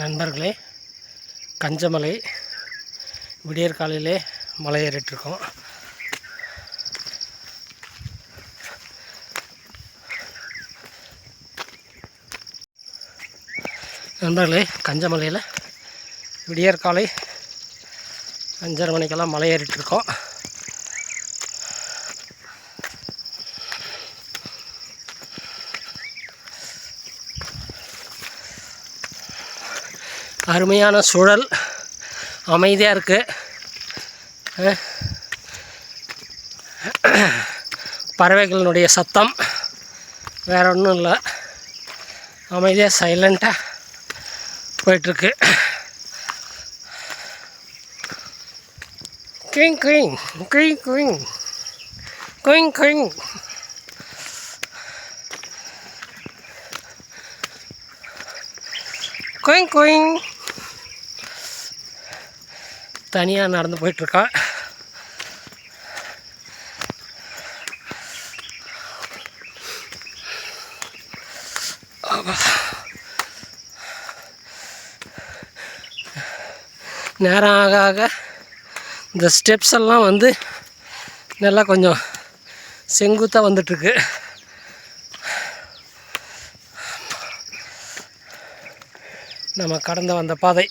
நண்பர்களே கஞ்சமலை விடியற் காலையிலே மலை ஏறிட்டுருக்கோம். நண்பர்களே கஞ்சமலையில் விடியற் காலை அஞ்சரை மணிக்கெல்லாம் மலை ஏறிட்டுருக்கோம். அருமையான சூழல். அமைதியாக இருக்குது பறவைகளினுடைய சத்தம் வேற ஒன்றும் இல்லை. அமைதியாக சைலண்ட்டாக போயிட்டுருக்கு. குயிங் குயிங் குயிங் குயிங் குயிங் குயிங் குயிங் குயிங் தனியாக நடந்து போயிட்டுருக்கா. நேரம் ஆக ஆக இந்த ஸ்டெப்ஸ் எல்லாம் வந்து நல்லா கொஞ்சம் செங்குத்தாக வந்துட்டுருக்கு. நம்ம கடந்து வந்த பாதை.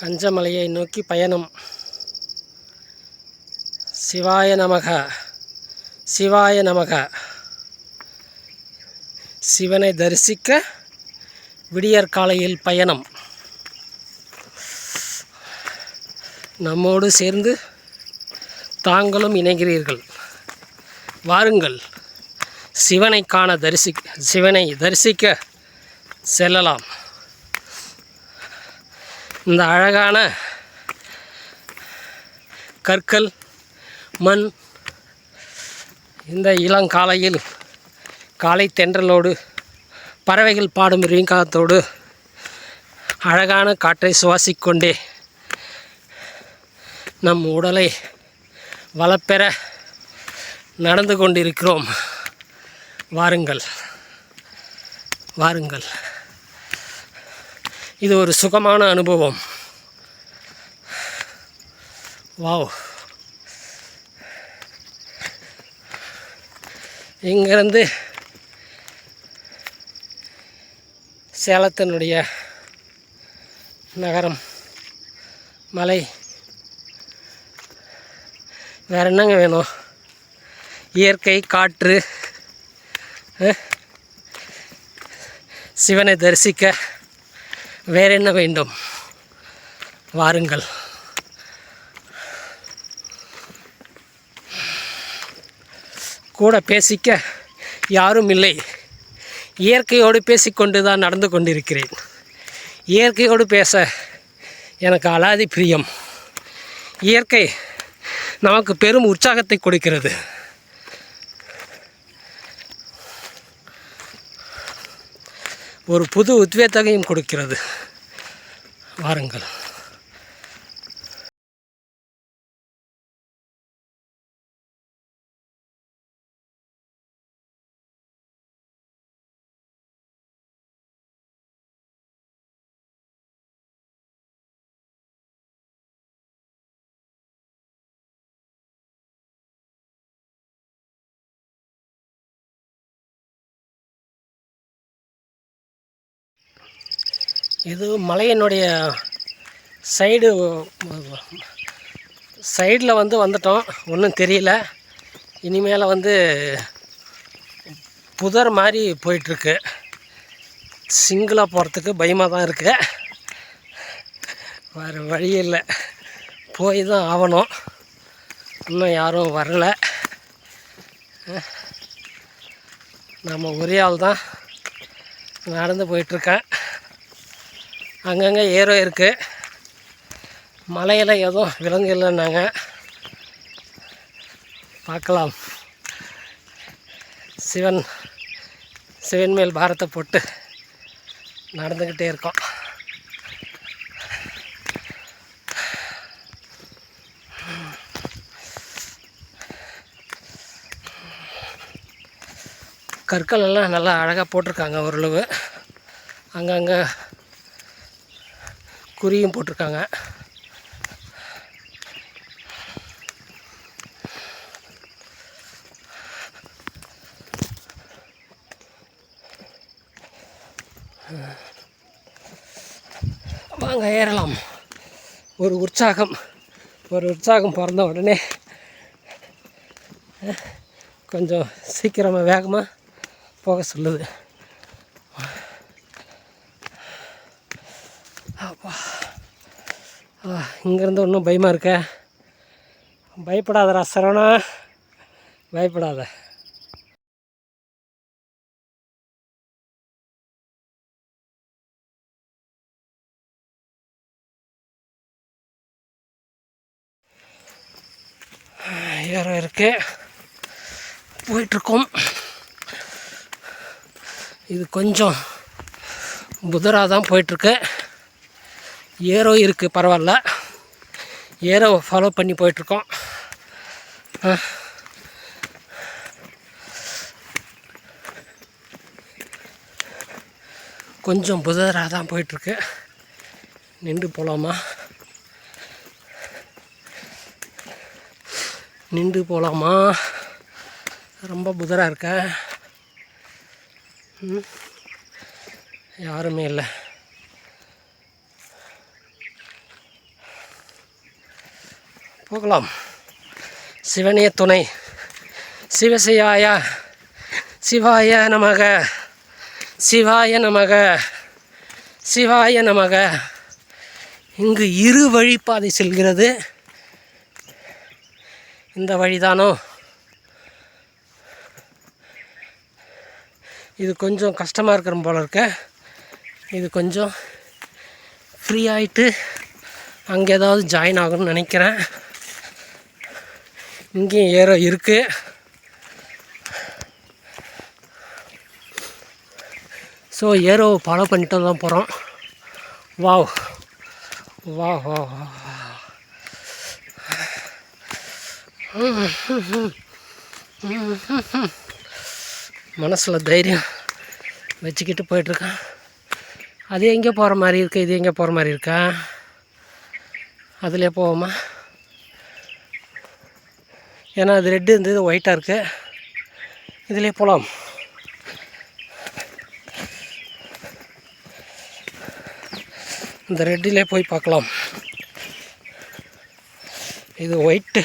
கஞ்சமலையை நோக்கி பயணம். சிவாய நமக சிவாய நமக. சிவனை தரிசிக்க விடியற் காலையில் பயணம். நம்மோடு சேர்ந்து தாங்களும் இணைகிறீர்கள். வாருங்கள் சிவனை காண தரிசி சிவனை தரிசிக்க செல்லலாம். இந்த அழகான கற்கள் மண் இந்த இளங்காலையில் காலை தென்றலோடு பறவைகள் பாடும் ரீங்காத்தோடு அழகான காற்றை சுவாசிக்கொண்டே நம் உடலை வளப்பெற நடந்து கொண்டிருக்கிறோம். வாருங்கள். வாருங்கள். இது ஒரு சுகமான அனுபவம். வாவ். இங்கேருந்து சேலத்தினுடைய நகரம் மலை. வேற என்னங்க வேணும்? இயற்கை காற்று சிவனை தரிசிக்க. வேற என்ன வேண்டும்? வாருங்கள். கூட பேசிக்க யாரும் இல்லை. இயற்கையோடு பேசிக்கொண்டு தான் நடந்து கொண்டிருக்கிறேன். இயற்கையோடு பேச எனக்கு அலாதி பிரியம். இயற்கை நமக்கு பெரும் உற்சாகத்தை கொடுக்கிறது. ஒரு புது உத்வேகத்தையும் கொடுக்கிறது. வாருங்கள். இது மலையினுடைய சைடு சைடில் வந்து வந்துட்டோம். ஒன்றும் தெரியல. இனிமேல் வந்து புதர் மாதிரி போயிட்டுருக்கு. சிங்கிளாக போகிறதுக்கு பயமாக தான் இருக்குது வேறு வழி இல்லை. போய் தான் ஆகணும். இன்னும் யாரும் வரல. நம்ம ஒரே ஆள் தான் நடந்து போயிட்டுருக்கேன். அங்கங்கே ஏரோ இருக்குது மலையில் எதுவும் விலங்கு இல்லைன்னாங்க பார்க்கலாம். சிவன் சிவன் மேல் பாரத்தை போட்டு நடந்துக்கிட்டே இருக்கோம். கற்கள் எல்லாம் நல்லா அழகாக போட்டிருக்காங்க ஓரளவு. அங்கங்கே குறியும் போட்டிருக்காங்க. வாங்க ஏறலாம். ஒரு உற்சாகம். ஒரு உற்சாகம் பிறந்த உடனே கொஞ்சம் சீக்கிரமாக வேகமாக போக சொல்லுது அப்பா ஆ, இங்கேருந்து ஒன்றும் பயமாக இருக்க? பயப்படாதடா சரவணா. பயப்படாத. ஏறம் இருக்கு. போயிட்டுருக்கோம். இது கொஞ்சம் புதராக தான் போயிட்டுருக்கு. ஏரோ இருக்குது பரவாயில்ல. ஏரோ ஃபாலோ பண்ணி போயிட்டுருக்கோம். கொஞ்சம் புதராக தான் போயிட்டுருக்கு. நின்று போகலாமா நின்று போகலாமா ரொம்ப புதராக இருக்க. யாருமே இல்லை. போகலாம். சிவனே துணை. சிவசிவாய சிவாய நமக சிவாய நமக சிவாய நமக. இங்கு இரு வழிப்பாதை செல்கிறது. இந்த வழிதானோ? இது கொஞ்சம் கஷ்டமாக இருக்கிற போல இருக்க. இது கொஞ்சம் ஃப்ரீ ஆகிட்டு அங்கே ஏதாவது ஜாயின் ஆகணும்னு நினைக்கிறேன். இங்கேயும் ஏற இருக்குது ஸோ ஏரோவை ஃபாலோ பண்ணிட்டு தான் போகிறோம் வாவ் வா வா வா மனசில் தைரியம் வச்சுக்கிட்டு போயிட்டுருக்கேன் அது எங்கே போகிற மாதிரி இருக்குது இது எங்கே போகிற மாதிரி இருக்கா? அதிலே போவோமா? ஏன்னா அது ரெட்டு இருந்தது ஒயிட்டாக இருக்குது இதிலே போகலாம் இந்த ரெட்டிலே போய் பார்க்கலாம். இது ஒயிட்டு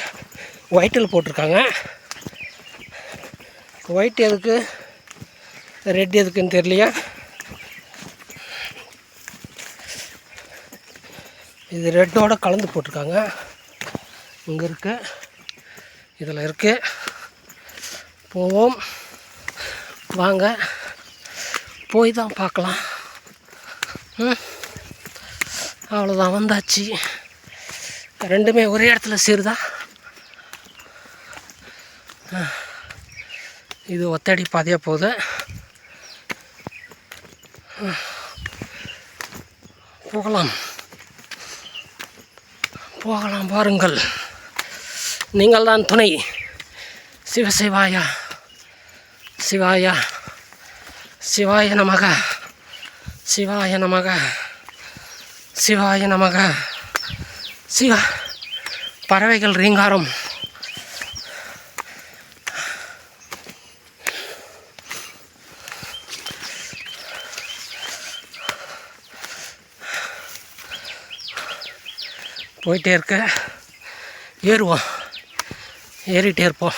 ஒயிட்டில் போட்டிருக்காங்க. ஒயிட் எதுக்கு? ரெட் எதுக்குன்னு தெரியலையா? இது ரெட்டோடு கலந்து போட்டிருக்காங்க. இங்கே இருக்குது இதில் இருக்கு. போவோம். வாங்க. போய் தான் பார்க்கலாம். அவ்வளோதான் வந்தாச்சு. ரெண்டுமே ஒரே இடத்துல சேருதா? இது ஒத்தடி பாதையாக போகுது. போகலாம். போகலாம் பாருங்கள் நீங்கள் தான் துணை சிவசிவாயா சிவாயா சிவாய நமக சிவாய நமக சிவாய நமக. சிவா பறவைகள் ரீங்காரம். போயிட்டே இருக்க. ஏறுவோம். ஏறிட்டே இருப்போம்.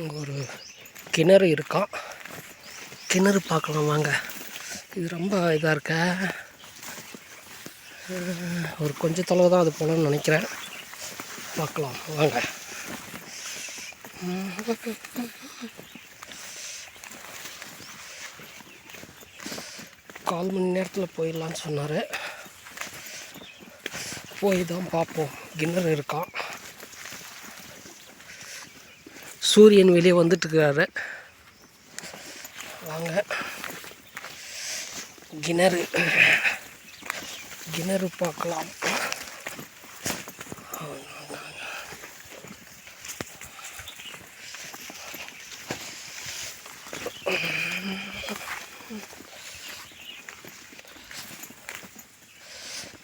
இங்கே ஒரு கிணறு இருக்கான் கிணறு பார்க்கலாம் வாங்க. இது ரொம்ப இதாக இருக்க. ஒரு கொஞ்சம் தொலைவு தான் அது போகலான்னு நினைக்கிறேன். பார்க்கலாம். வாங்க. கால் மணி நேரத்தில் போயிடலான்னு சொன்னார். போய் தான் பார்ப்போம். கிணறு இருக்கான் சூரியன் வெளியே வந்துட்டுருக்கிறாரு வாங்க. கிணறு. கிணறு பார்க்கலாம்.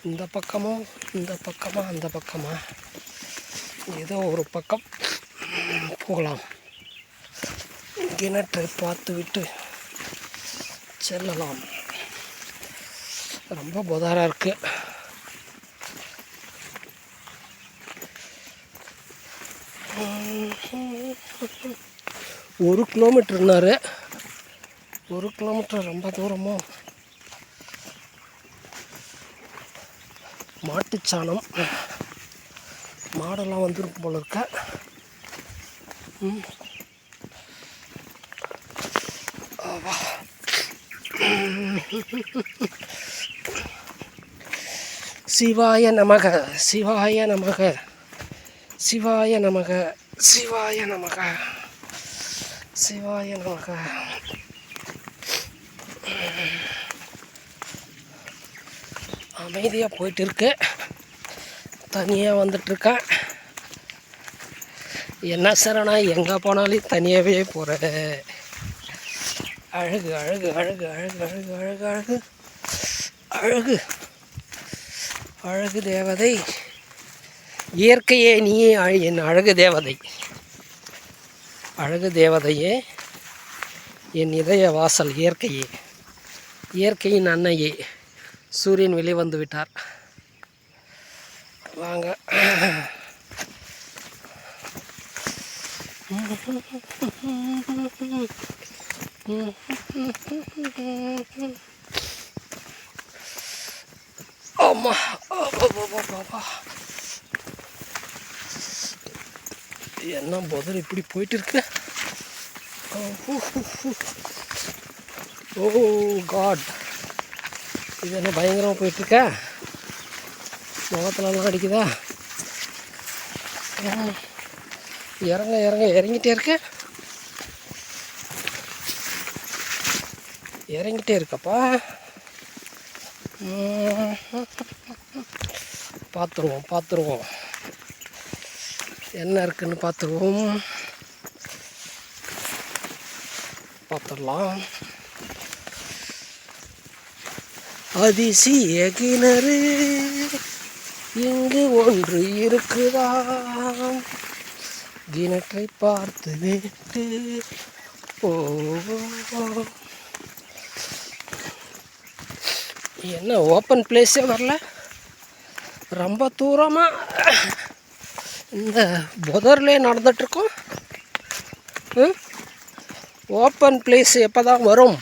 இந்த பக்கமும் இந்த பக்கமாக அந்த பக்கமாக ஏதோ ஒரு பக்கம் போகலாம். கிணற்றை பார்த்துவிட்டு செல்லலாம். ரொம்ப புதாராக இருக்கு. ஒரு கிலோமீட்டர்னாரு ஒரு கிலோமீட்டர் ரொம்ப தூரமோ? மாட்டுச்சாணம். மாடெல்லாம் வந்துருக்கும் போல இருக்க. ஆவா. சிவாய நமக சிவாய நமக சிவாய நமக சிவாய நமக சிவாய நமக. அமைதியாக போயிட்டு இருக்கு தனியாக வந்துட்டுருக்கேன் என்ன சரணா எங்கே போனாலும் தனியாகவே போகிற அழகு அழகு அழகு அழகு அழகு அழகு அழகு அழகு. அழகு தேவதை. இயற்கையே நீயே என் அழகு தேவதை. அழகு தேவதையே என் இதய வாசல் இயற்கையே. இயற்கையின் அன்னையே சூரியன் வெளியே வந்து விட்டார். வாங்க. அம்மா என்ன புதர் இப்படி போயிட்டு இருக்கு ஓ காட் இது என்ன பயங்கரமாக போயிட்டுருக்க? முகத்துலலாம் அடிக்குதா? இறங்க. இறங்க இறங்கிட்டே இருக்கு. இறங்கிட்டே இருக்கப்பா. பார்த்துருவோம் பார்த்துருவோம். என்ன இருக்குன்னு பார்த்துருவோம். பார்த்துடலாம். அதிசய கிணறு இங்கு ஒன்று இருக்குதாம். கிணற்றை பார்த்து விட்டு ஓ என்ன ஓப்பன் பிளேஸே வரல? ரொம்ப தூரமாக இந்த புதர்லே நடந்துட்டுருக்கோம். ஓப்பன் பிளேஸ் எப்போ தான் வரும்?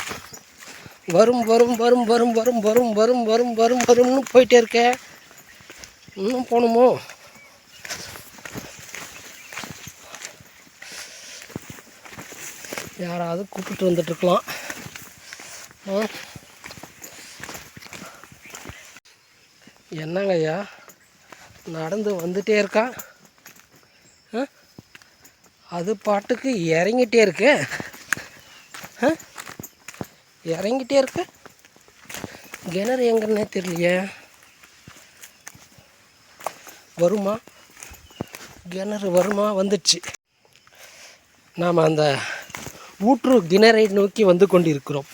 வரும் வரும் வரும் வரும் வரும் வரும் வரும் வரும் வரும் வரும்னு போயிட்டே இருக்கேன் இன்னும் போகணுமோ? யாராவது கூப்பிட்டு வந்துட்டுருக்கலாம். என்னங்க ஐயா? நடந்து வந்துட்டே இருக்கா? ஆ? அது பாட்டுக்கு இறங்கிட்டே இருக்கு. ஆ? இறங்கிட்டே இருக்கு? கிணறு எங்கன்னே தெரியலையே. வருமா? கிணறு வருமா? வந்துடுச்சு நாம் அந்த ஊற்று கிணறை நோக்கி வந்து கொண்டிருக்கிறோம்.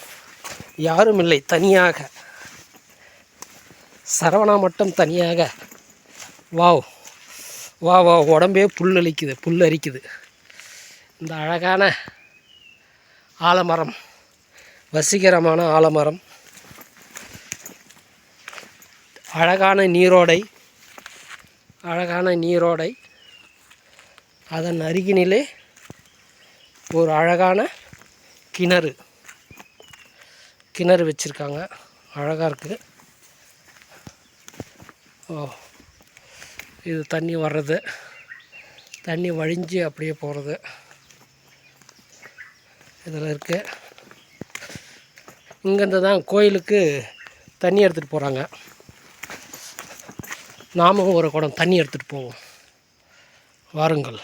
யாரும் இல்லை தனியாக. சரவணா மட்டும் தனியாக. வாவ். வா வா உடம்பே புல் அளிக்குது புல் அரிக்குது இந்த அழகான ஆலமரம் வசீகரமான ஆலமரம். அழகான நீரோடை அழகான நீரோடை. அதன் அருகினிலே ஒரு அழகான கிணறு. கிணறு வச்சுருக்காங்க. அழகாக இருக்குது ஓ. இது தண்ணி வர்றது. தண்ணி வழிஞ்சு அப்படியே போகிறது இதில் இருக்குது இங்கேருந்து தான் கோயிலுக்கு தண்ணி எடுத்துகிட்டு போகிறாங்க நாமும் ஒரு குடம் தண்ணி எடுத்துகிட்டு போவோம். வாருங்கள்.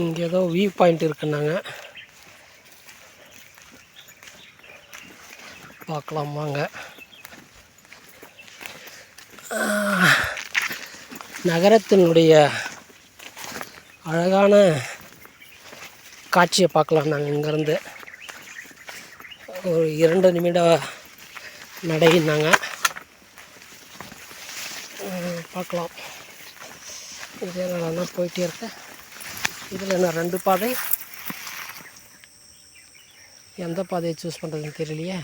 இங்கே ஏதோ வியூ பாயிண்ட் இருக்குன்னாங்க. பார்க்கலாம் வாங்க. நகரத்தினுடைய அழகான காட்சியை பார்க்கலாம் நாங்கள் இங்கேருந்து. ஒரு இரண்டு நிமிட நடையினாங்க பார்க்கலாம். இதே நான் போயிட்டே இருக்கேன். இதில் என்ன ரெண்டு பாதை? எந்த பாதையை சூஸ் பண்ணுறதுன்னு தெரியலையே.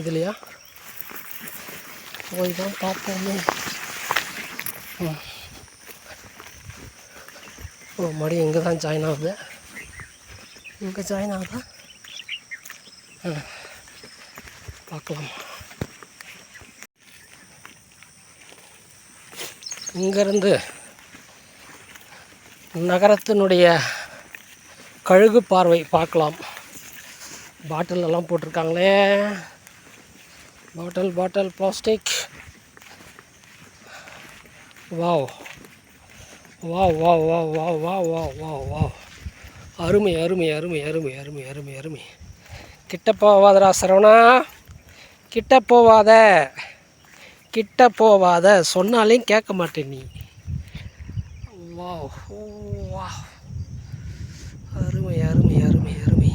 இதுலையா? போய் தான் பார்ப்போமே. ஓ மறுபடியும் இங்கே தான் ஜாயின் ஆகுது. இங்கே ஜாயின் ஆகுதா? பார்க்கலாம். இங்கேருந்து நகரத்தினுடைய கழுகு பார்வை பார்க்கலாம். பாட்டிலெல்லாம் போட்டிருக்காங்களே. Bottle bottle plastic wow. Wow wow wow wow wow wow wow wow. அருமை அருமை அருமை அருமை அருமை அருமை அருமை. கிட்ட போவாதரா சரவணா. கிட்ட போவாத கிட்ட போவாத சொன்னாலையும் கேட்க மாட்டேன் நீ. Wow oh, wow. அருமை அருமை அருமை அருமை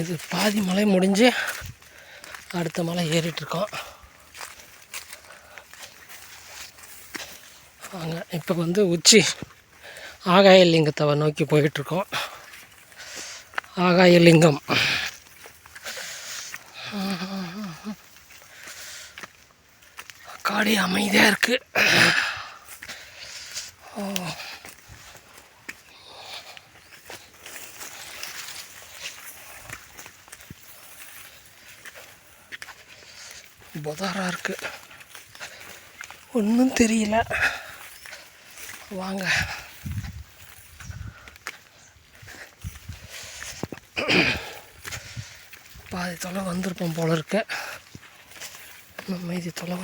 இது பாதி மலை முடிஞ்சு அடுத்த மலை ஏறிட்டுருக்கோம். வாங்க இப்போ வந்து உச்சி ஆகாய லிங்கத்தை நோக்கி போயிட்டுருக்கோம். ஆகாய லிங்கம். காடி அமைதியாக இருக்குது புதாரா இருக்கு. ஒன்றும் தெரியல. வாங்க. பாதி தொலை வந்திருப்போம் போல இருக்க. இன்னும் மீதி தொலை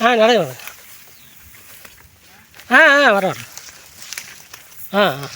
ஆ நடந்து வரேன் ஆ ஆ வர வர. ஆ ஆ.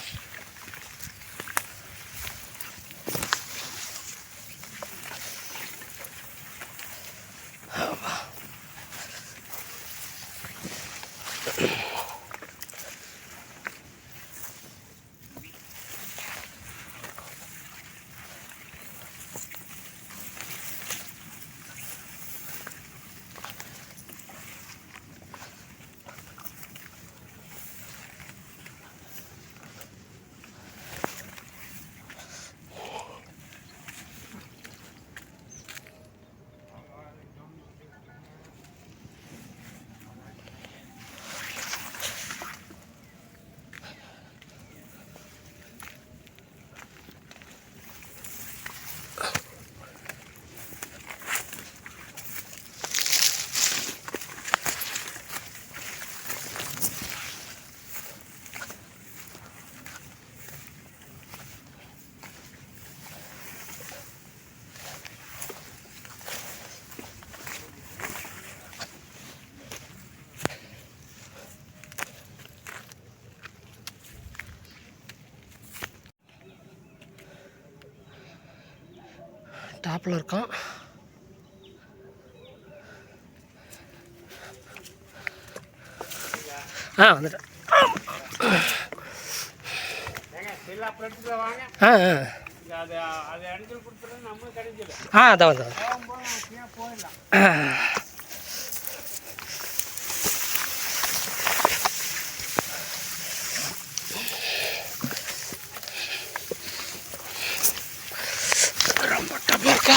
டாப்பில் இருக்கான். ஆ வந்துட்டேன். ஏங்க வாங்க ஆ. ஆ அதான் அது. ஆ அதான் வந்து போகும்போது நம்ம போயிடலாம் ரொம்ப டப்பாக இருக்கா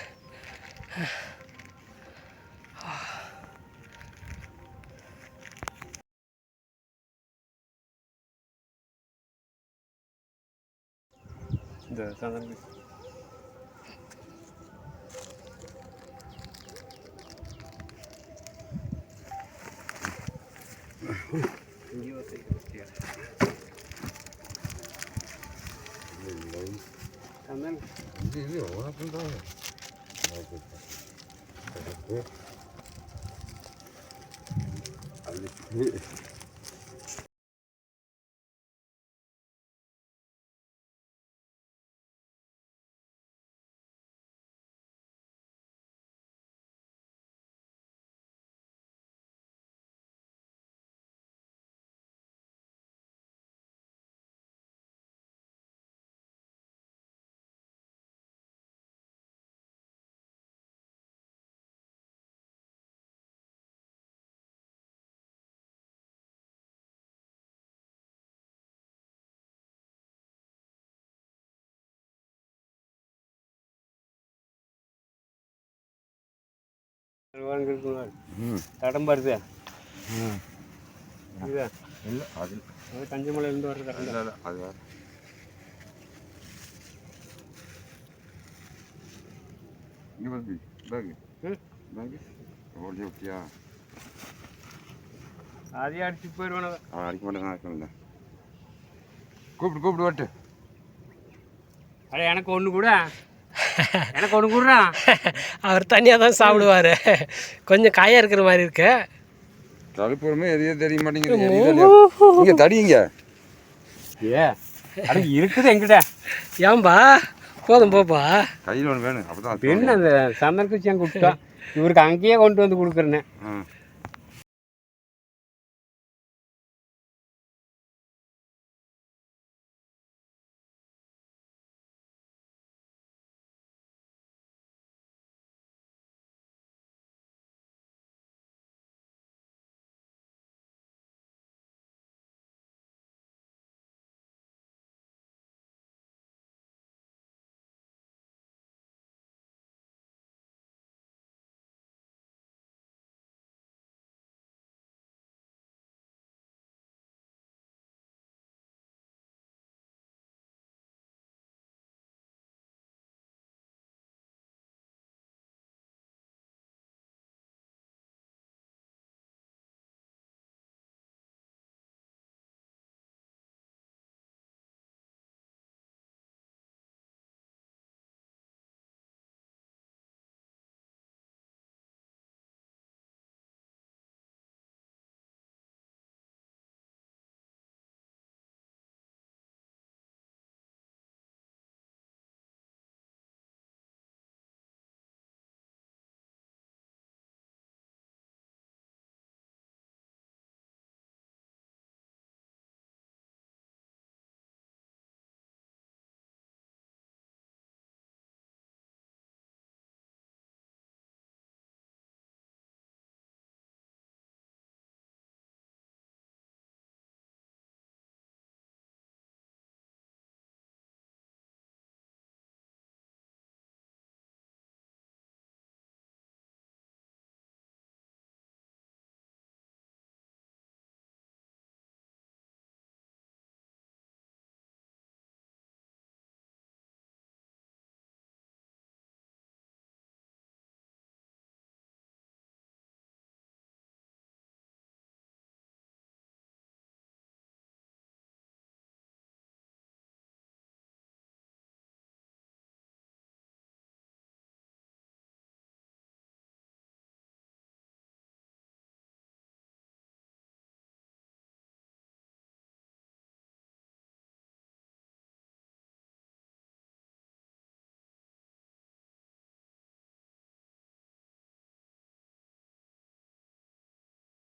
இருக்கு இந்த சந்தன சந்தன அது இருக்குங்க தடம் வருது இது இல்லை அது அது கஞ்சமலையிலேருந்து வர்ற தடம் இல்லை இல்லை அது வேறு. இங்கே வந்து பேகு. பேகு. ஓடி அதையே அடிச்சு போயிடுவானு அவன். அடிக்க மாட்டேன் இருக்கணும்ல கூப்பிட்டு கூப்பிட்டு வாட்டு அட எனக்கு ஒன்று கூட. எனக்கு ஒன்று கூடுறா? அவர் தனியாக தான் சாப்பிடுவார். கொஞ்சம் காயாக இருக்கிற மாதிரி இருக்கு. கழுப்புறமே எதையோ தெரிய மாட்டேங்குது. தடிங்க ஏ இருக்குது எங்கிட்ட ஏன்பா? போதும் போப்பா. கையில் ஒன்று வேணும். அப்போ தான் பெண் அந்த சந்தன குச்சி அங்கே விட்டா. இவருக்கு அங்கேயே கொண்டு வந்து கொடுக்குறேன்னு.